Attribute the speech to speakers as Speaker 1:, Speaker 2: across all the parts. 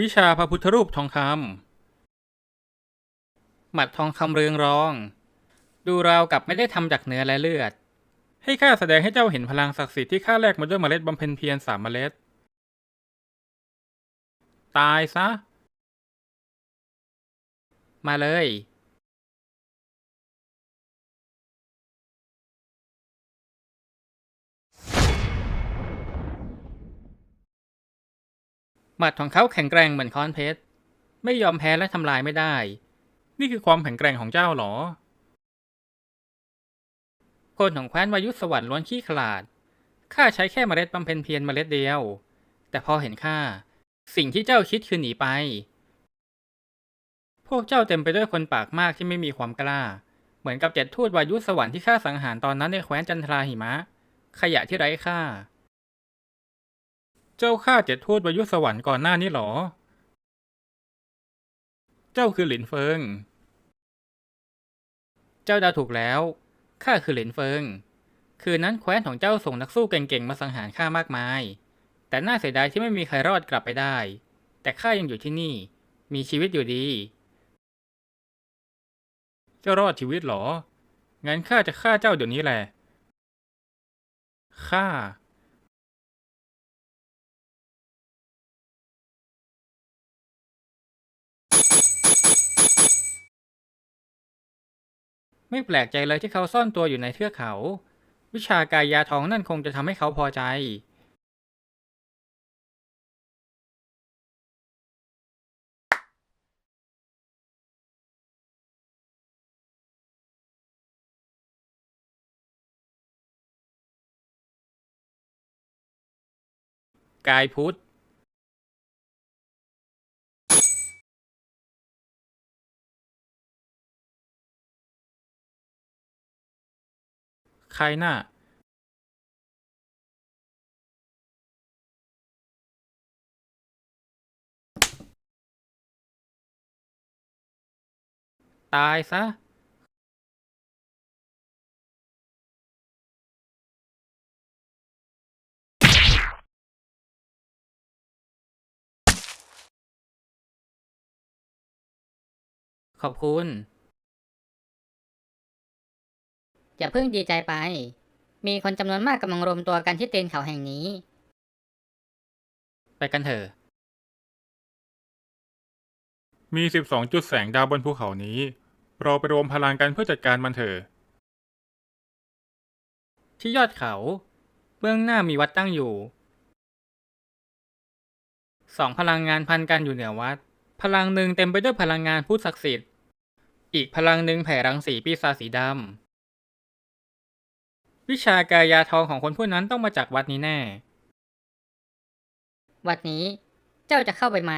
Speaker 1: วิชาพระพุทธรูปทองคำหมัดทองคำเรืองรอง ดูราวกับไม่ได้ทำจากเนื้อและเลือด ให้ข้าแสดงให้เจ้าเห็นพลังศักดิ์สิทธิ์ที่ข้าแลกมาด้วยเมล็ดบำเพ็ญเพียรสามเมล็ด ตายซะ มาเลย หมัดของเขาแข็งแกร่งเหมือนค้อนเพชร ไม่ยอมแพ้และทำลายไม่ได้ นี่คือความแข็งแกร่งของเจ้าหรอ คนของแคว้นวายุสวรรค์ล้วนขี้ขลาด ข้าใช้แค่เมล็ดบำเพ็ญเพียรเมล็ดเดียว แต่พอเห็นข้า สิ่งที่เจ้าคิดคือหนีไป พวกเจ้าเต็มไปด้วยคนปากมากที่ไม่มีความกล้า เหมือนกับเจ็ดทูตวายุสวรรค์ที่ข้าสังหารตอนนั้นในแคว้นจันทราหิมะ ขยะที่ไร้ค่า เจ้าฆ่าเจ็ดทูตวายุสวรรค์ก่อนหน้านี้หรอ เจ้าคือหลินเฟิง เจ้าดาถูกแล้ว ข้าคือหลินเฟิง คืนนั้นแคว้นของเจ้าส่งนักสู้เก่งๆมาสังหารข้ามากมาย แต่น่าเสียดายที่ไม่มีใครรอดกลับไปได้ แต่ข้ายังอยู่ที่นี่ มีชีวิตอยู่ดี เจ้ารอดชีวิตหรอ งั้นข้าจะฆ่าเจ้าเดี๋ยวนี้แหละ ฆ่า ไม่แปลกใจเลยที่เขาซ่อนตัวอยู่ในเทือกเขา วิชากายยาทองนั่นคงจะทำให้เขาพอใจ กายพุทธ ใครน่ะตายซะ ขอบคุณ
Speaker 2: อย่าเพิ่งดีใจไป มีคนจำนวนมากกำลังรวมตัวกันที่ตีนเขาแห่งนี้
Speaker 1: ไปกันเถอะ มีสิบสองจุดแสงดาวบนภูเขานี้ เราไปรวมพลังกันเพื่อจัดการมันเถอะ ที่ยอดเขา เบื้องหน้ามีวัดตั้งอยู่ สองพลังงานพันกันอยู่เหนือวัด พลังหนึ่งเต็มไปด้วยพลังงานผู้ศักดิ์สิทธิ์ อีกพลังหนึ่งแผ่รังสีปีศาจสีดำ วิชากายาทองของคนผู้นั้นต้องมาจากวัดนี้แน่
Speaker 2: วัดนี้เจ้าจะเข้าไปไหม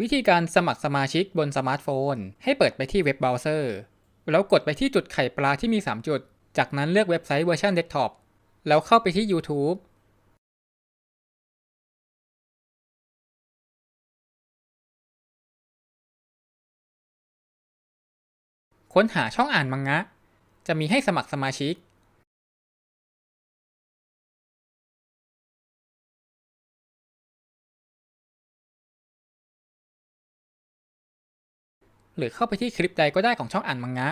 Speaker 1: วิธีการสมัครสมาชิกบนสมาร์ทโฟน ให้เปิดไปที่เว็บเบราว์เซอร์ แล้วกดไปที่จุดไข่ปลาที่มี 3 จุด จากนั้นเลือกเว็บไซต์เวอร์ชันเดสก์ท็อปแล้วเข้าไปที่ YouTube ค้นหาช่องอ่านมังงะ จะมีให้สมัครสมาชิกหรือเข้าไปที่คลิปใดก็ได้ของช่องอ่านมังงะ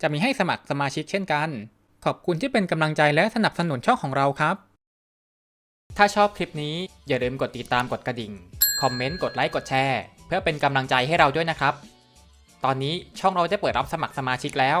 Speaker 1: จะมีให้สมัครสมาชิกเช่นกัน ขอบคุณที่เป็นกำลังใจและสนับสนุนช่องของเราครับ ถ้าชอบคลิปนี้อย่าลืมกดติดตามกดกระดิ่ง คอมเมนต์ กดไลค์ กดแชร์ เพื่อเป็นกำลังใจให้เราด้วยนะครับ ตอนนี้ช่องเราได้เปิดรับสมัครสมาชิกแล้ว